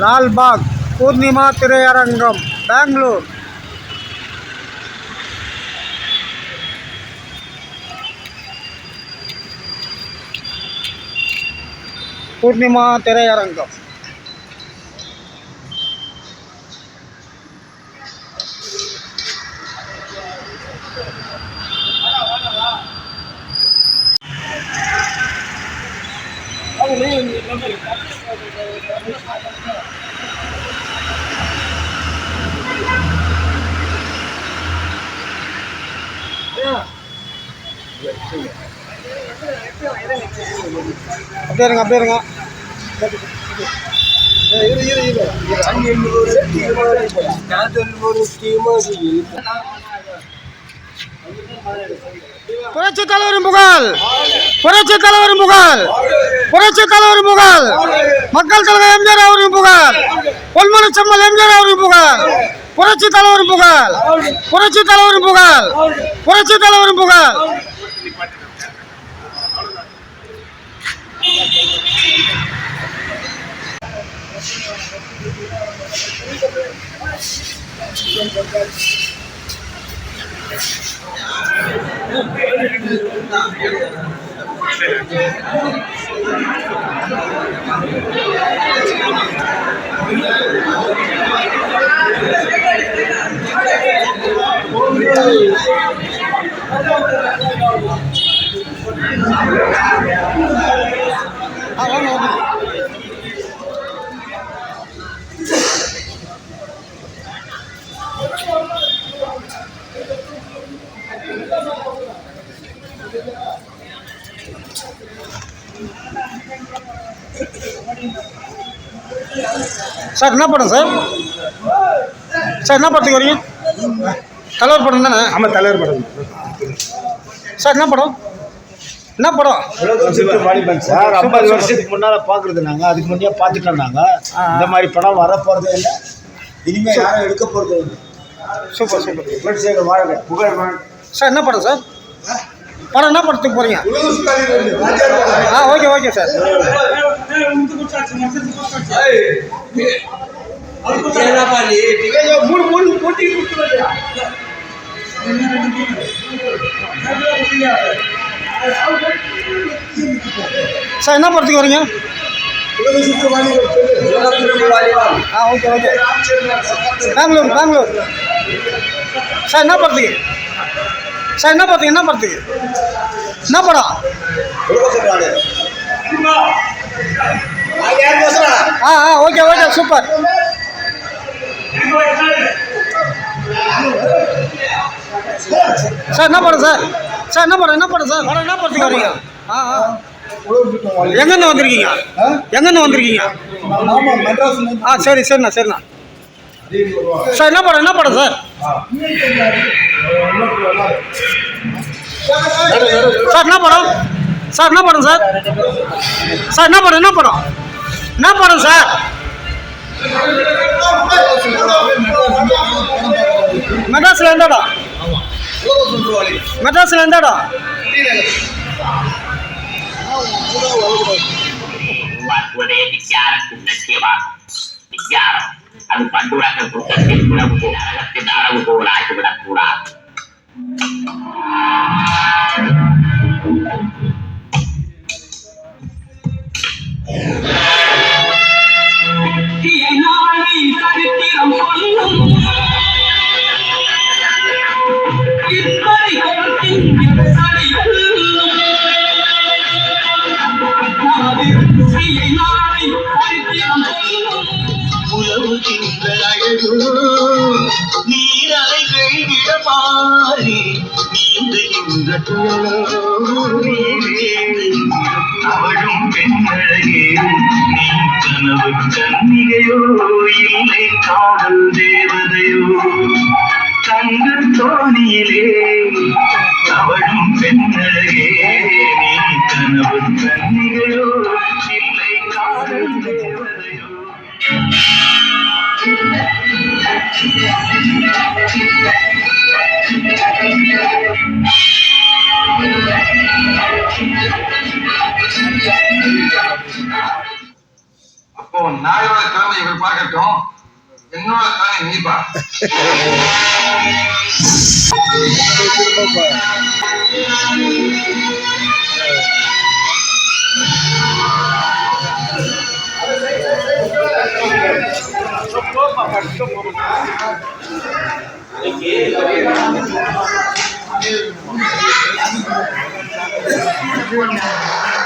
Lal Bagh Purnima तिरयरंगम Bangalore Purnima तिरयरंगम Thank you. அப்படியே இருங்க அப்படியே இருங்க புரட்சி தலைவர் புகழ் புரட்சி தலைவர் புகழ் புரட்சி தலைவர் புகழ் மக்கள் தலைவர் எம்ஜிஆர் அவரின் புகழ் பொன்மன செம்மல் எம்ஜிஆர் அவரின் புகழ் புரட்சி தலைவர் புகழ் புரட்சி தலைவர் புகழ் புரட்சி தலைவர் புகழ். ஆ, சார் என்ன படம் சார்? சார் என்ன படத்துக்கு வரீங்க? தலைவர் படம் தானே? ஆமாம் தலைவர் படம். சார் என்ன படம்? என்ன படம்? சார் ஐம்பது வருஷத்துக்கு முன்னால் பார்க்குறது நாங்கள் அதுக்கு முன்னே பார்த்துட்டோம் நாங்கள். இந்த மாதிரி படம் வர போகிறதே இல்லை. இனிமேல் யாரும் எடுக்க போகிறதே சூப்பர் சூப்பர். புரட்சியர் வாழ்க புகழ் சார் என்ன படம் சார்? படம் என்ன படத்துக்கு போகிறீங்க ஆ ஓகே ஓகே சார் மூணு மூணு போட்டி சார் என்ன படத்துக்கு வரீங்க? ஆ okay okay Bangalore Bangalore. Sir என்ன படத்துக்கு? சார் என்ன படத்துக்கு? என்ன படத்துக்கு? என்ன படம்? ஆ ஆ ஓகே ஓகே சூப்பர். சார் என்ன படம் சார்? சார் என்ன படம்? என்ன படம் சார்? படம் என்ன படத்துக்கு வரீங்க? ஆ ஆ. எங்கேருந்து வந்திருக்கீங்க? எங்கேருந்து வந்திருக்கீங்க? ஆ சரி சரிண்ணா சரிண்ணா. சார் என்ன படம் என்ன படம் சார்? சார் என்ன படம்? சார் என்ன படம் சார்? சார் என்ன படம் என்ன படம்? என்ன படம் சார்? மெட்ராஸில் இருந்தாடா இடம்? மெட்ராஸில் எந்த இடம்? ஒரே வித்தியாரத்தின் லட்சியமா அது பண்டுரக புத்தத்தின் உணவு நரகத்தின் அளவு போல் ஆகிவிடக் கூடாது சரித்திரம் சொல்லும் இத்தனை கருத்தின் உலவுகின்ற நீரலைகள் இடமாறி அவளும் பெண்ணழகே நீ கனவு கன்னிகையோ இல்லை காதல் தேவதையோ. தங்கள் தோணியிலே அவளும் பெண்ணழகே அப்போ நாயோட திறமை இவர் பார்க்கட்டும். என்னோட திறமை நீ பா. ஆ